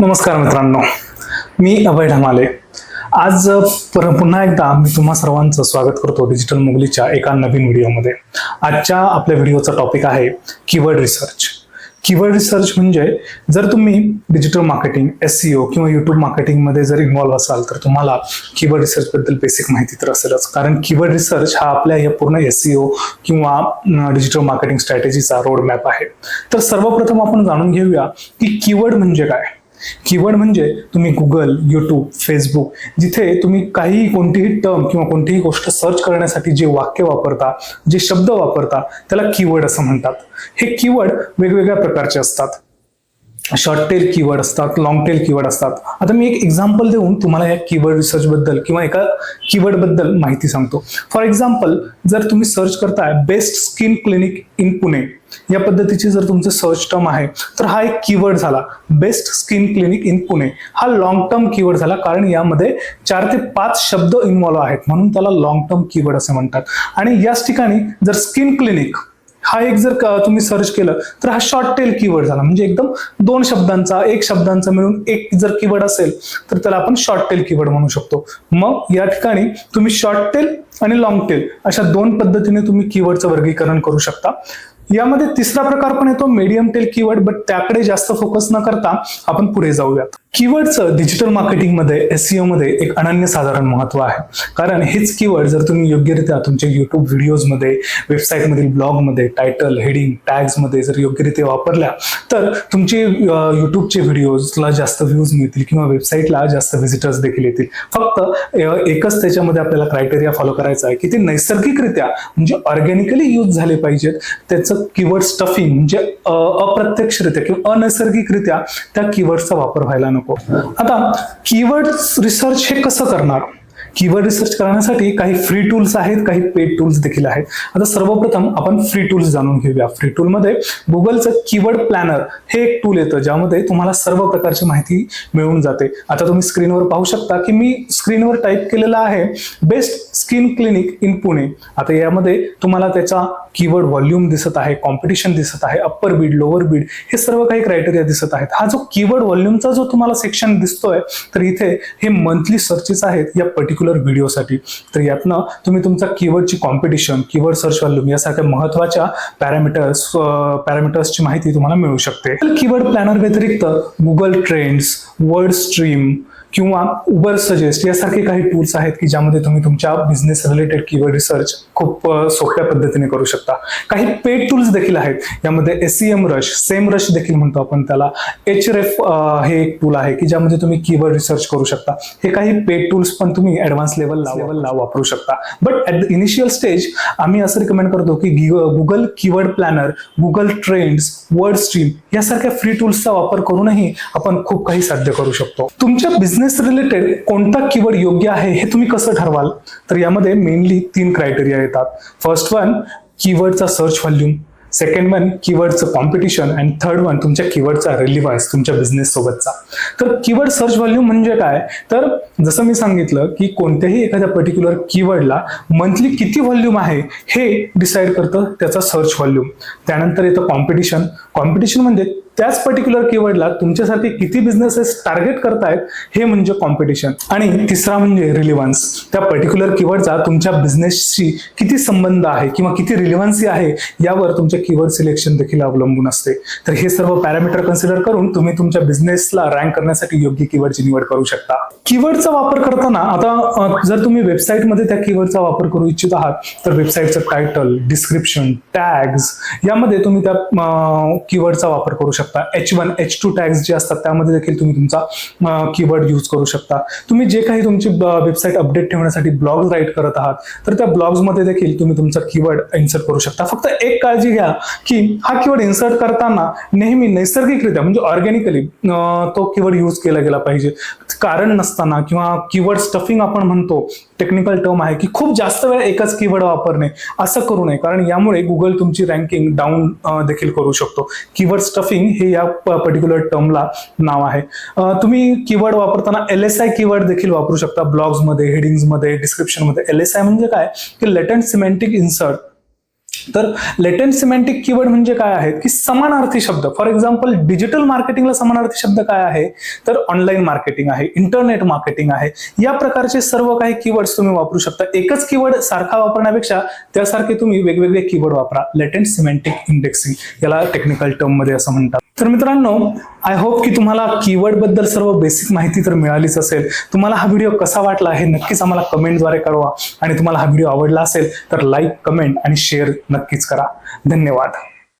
नमस्कार मित्रांनो मी अभय ढमाले. आज पर पुन्हा एकदा मी तुम्हा सर्वांचं स्वागत करतो डिजिटल मुगलीच्या एका नवीन व्हिडिओमध्ये. आजच्या आपल्या व्हिडिओचा टॉपिक आहे कीवर्ड रिसर्च कीवर्ड रिसर्च म्हणजे जर तुम्ही digital marketing S E O किंवा युट्यूब मार्केटिंगमध्ये जर इन्व्हॉल्व्ह असाल तर तुम्हाला कीवर्ड रिसर्चबद्दल बेसिक माहिती तर असेलच. कारण कीवर्ड रिसर्च हा आपल्या या पूर्ण एस किंवा डिजिटल मार्केटिंग स्ट्रॅटेजीचा रोड मॅप आहे. तर सर्वप्रथम आपण जाणून घेऊया की कीवर्ड म्हणजे काय. कीवर्ड म्हणजे तुम्ही गुगल यूट्यूब फेसबुक जिथे तुम्ही काही कोणतीही टर्म किंवा कोणतीही गोष्ट सर्च करण्यासाठी जे वाक्य वापरता जे शब्द वापरता त्याला कीवर्ड असं म्हणतात. हे कीवर्ड वेगवेगळ्या प्रकारचे असतात. शॉर्ट टेल कीवर्ड असतात लॉंग टेल कीवर्ड असतात. आता मी एक एक्झाम्पल देऊन तुम्हाला या कीवर्ड रिसर्च बद्दल किंवा एका कीवर्डबद्दल माहिती सांगतो. फॉर एक्झाम्पल जर तुम्ही सर्च करताय best skin clinic in Pune या पद्धतीची जर तुमचं सर्च टर्म आहे तर हा एक कीवर्ड झाला best skin clinic in Pune हा लॉंग टर्म कीवर्ड झाला कारण यामध्ये चार ते पाच शब्द इन्व्हॉल्व्ह आहेत म्हणून त्याला लॉंग टर्म कीवर्ड असे म्हणतात. आणि याच ठिकाणी जर स्किन क्लिनिक हा एक जर तुम्ही सर्च केलं तर हा शॉर्ट टेल कीवर्ड झाला. म्हणजे एकदम दोन शब्दांचा एक शब्दांचा मिळून एक जर कीवर्ड असेल तर त्याला आपण शॉर्ट टेल कीवर्ड म्हणू शकतो. मग या ठिकाणी तुम्ही शॉर्ट टेल आणि लॉंग टेल अशा दोन पद्धतीने तुम्ही कीवर्डचं वर्गीकरण करू शकता. यामध्ये तिसरा प्रकार पण येतो मीडियम टेल कीवर्ड बट त्याकडे जास्त फोकस न करता आपण पुढे जाऊयात. कीवर्डचं डिजिटल मार्केटिंगमध्ये एसईओ मध्ये एक अनन्यसाधारण महत्त्व आहे. कारण हेच कीवर्ड जर तुम्ही योग्यरित्या तुमच्या युट्यूब व्हिडिओजमध्ये वेबसाईटमधील ब्लॉगमध्ये टायटल हेडिंग टॅग्समध्ये जर योग्यरित्या वापरल्या तर तुमचे यूट्यूबचे युट्यूबचे व्हिडिओजला जास्त व्ह्यूज मिळतील किंवा वेबसाईटला जास्त व्हिजिटर्स देखील येतील. फक्त एकच त्याच्यामध्ये आपल्याला क्रायटेरिया फॉलो करायचा आहे की ते नैसर्गिकरित्या म्हणजे ऑर्गॅनिकली यूज झाले पाहिजेत. त्याचं कीवर्ड स्टफिंग म्हणजे अप्रत्यक्षरित्या किंवा अनैसर्गिकरित्या त्या कीवर्डचा वापर व्हायला नको. आता कीवर्ड रिसर्च हे कसं करणार? कीवर्ड रिसर्च करण्यासाठी काही फ्री टूल्स आहेत काही पेड टूल्स देखील आहेत. आता सर्वप्रथम आपण फ्री टूल्स जाणून घेऊया. फ्री टूलमध्ये गुगलचं कीवर्ड प्लॅनर हे एक टूल येतं ज्यामध्ये तुम्हाला सर्व प्रकारची माहिती मिळून जाते. आता तुम्ही स्क्रीनवर पाहू शकता की मी स्क्रीनवर टाईप केलेलं आहे best skin clinic in Pune आता यामध्ये तुम्हाला त्याचा कीवर्ड व्हॉल्यूम दिसत आहे कॉम्पिटिशन दिसत आहे अप्पर बीड लोअर बीड हे सर्व काही क्रायटेरिया दिसत आहेत. हा जो कीवर्ड व्हॉल्यूमचा जो तुम्हाला सेक्शन दिसतोय तर इथे हे मंथली सर्चेस आहेत या पर्टिक्युलर व्हिडिओसाठी तर यातनं तुम्ही तुमचा कीवर्डची कॉम्पिटिशन कीवर्ड सर्च व्हॅल्यूम यासारख्या महत्त्वाच्या पॅरामीटर्स पॅरामीटर्सची माहिती तुम्हाला मिळू शकते. कीवर्ड प्लॅनर व्यतिरिक्त गुगल ट्रेंड्स वर्ड स्ट्रीम किंवा उबर सजेस्ट यासारखे काही टूल्स आहेत की ज्यामध्ये तुम्ही तुमच्या बिझनेस रिलेटेड कीवर्ड रिसर्च खूप सोप्या पद्धतीने करू शकता. काही पेड टूल्स देखील आहेत. यामध्ये एसीएम रश सेम रश देखील म्हणतो आपण त्याला. एच रेफ हे एक टूल आहे की ज्यामध्ये तुम्ही कीवर्ड रिसर्च करू शकता. हे काही पेड टूल्स पण तुम्ही ऍडव्हान्स लेवल लेवलला वापरू शकता. But at the initial stage आम्ही असं रिकमेंड करतो की Google keyword planner Google trends word stream यासारख्या फ्री टूल्सचा वापर करूनही आपण खूप काही साध्य करू शकतो. तुमच्या बिझनेस रिलेटेड कोणता कीवर्ड योग्य आहे हे तुम्ही कसं ठरवाल? तर यामध्ये मेनली तीन क्रायटेरिया येतात. फर्स्ट वन कीवर्डचा सर्च व्हॉल्यूम सेकंड वन कीवर्डचं कॉम्पिटिशन अँड थर्ड वन तुमच्या कीवर्डचा रिलिव्हन्स तुमच्या बिझनेस सोबतचा. तर कीवर्ड सर्च व्हॉल्यूम म्हणजे काय? तर जसं मी सांगितलं की कोणत्याही एखाद्या पर्टिक्युलर कीवर्डला मंथली किती व्हॉल्यूम आहे हे डिसाईड करतं त्याचा सर्च व्हॉल्यूम त्यानंतर येतं कॉम्पिटिशन कॉम्पिटिशन म्हणजे त्याच पर्टिक्युलर कीवर्डला तुमच्यासारखे किती बिझनेसेस टार्गेट करतायत हे म्हणजे कॉम्पिटिशन आणि तिसरा म्हणजे रिलिव्हन्स त्या पर्टिक्युलर कीवर्डचा तुमच्या बिझनेसशी किती संबंध आहे किंवा किती रिलिव्हन्सी आहे यावर तुमच्या कीवर्ड सिलेक्शन देखील अवलंबून असते. तर हे सर्व पॅरामीटर कन्सिडर करून तुम्ही तुमच्या बिझनेसला रँक करण्यासाठी योग्य कीवर्डची निवड करू शकता. कीवर्डचा वापर करताना आता जर तुम्ही वेबसाईटमध्ये त्या कीवर्डचा वापर करू इच्छित आहात तर वेबसाईटचं टायटल डिस्क्रिप्शन टॅग्स यामध्ये तुम्ही त्या कीवर्डचा वापर करू शकता. H one H two tags जे असतात त्यामध्ये देखील तुम्ही तुमचा कीवर्ड यूज करू शकता. तुम्ही जे काही तुमची वेबसाईट अपडेट ठेवण्यासाठी ब्लॉग राईट करत आहात तर त्या ब्लॉग्समध्ये देखील तुम्ही तुमचा कीवर्ड इन्सर्ट करू शकता. फक्त एक काळजी घ्या की हा कीवर्ड इन्सर्ट करताना नेहमी नैसर्गिकरित्या म्हणजे ऑर्गॅनिकली तो कीवर्ड यूज केला गेला पाहिजे. कारण नसताना किंवा कीवर्ड स्टफिंग आपण म्हणतो टेक्निकल टर्म आहे की खूप जास्त वेळ एकच कीवर्ड वापरणे असं करू नये. कारण यामुळे गुगल तुमची रँकिंग डाऊन देखील करू शकतो. कीवर्ड स्टफिंग हे या पर्टिक्युलर टर्मला नाव आहे. तुम्ही कीवर्ड वापरताना एल एस आय कीवर्ड देखील वापरू शकता. ब्लॉग्समध्ये हेडिंग्समध्ये डिस्क्रिप्शनमध्ये एल एस आय म्हणजे काय? की लेटंट सिमेंटिक इन्सर्ट तर लेटेंट सिमेंटिक कीवर्ड म्हणजे काय आहेत? की समानार्थी शब्द. फॉर एक्झाम्पल डिजिटल मार्केटिंगला समानार्थी शब्द काय आहे? तर ऑनलाईन मार्केटिंग आहे इंटरनेट मार्केटिंग आहे. या प्रकारचे सर्व काही कीवर्ड्स तुम्ही वापरू शकता. एकच कीवर्ड सारखा वापरण्यापेक्षा त्यासारखे तुम्ही वेगवेगळे कीवर्ड वापरा. लेटेंट सिमेंटिक इंडेक्सिंग याला टेक्निकल टर्ममध्ये असं म्हणतात. तर मित्रांनो आय होप की तुम्हाला कीवर्डबद्दल सर्व बेसिक माहिती तर मिळालीच असेल. तुम्हाला हा व्हिडिओ कसा वाटला हे नक्कीच आम्हाला कमेंटद्वारे कळवा. आणि तुम्हाला हा व्हिडिओ आवडला असेल तर लाईक कमेंट आणि शेअर नक्कीच करा. धन्यवाद.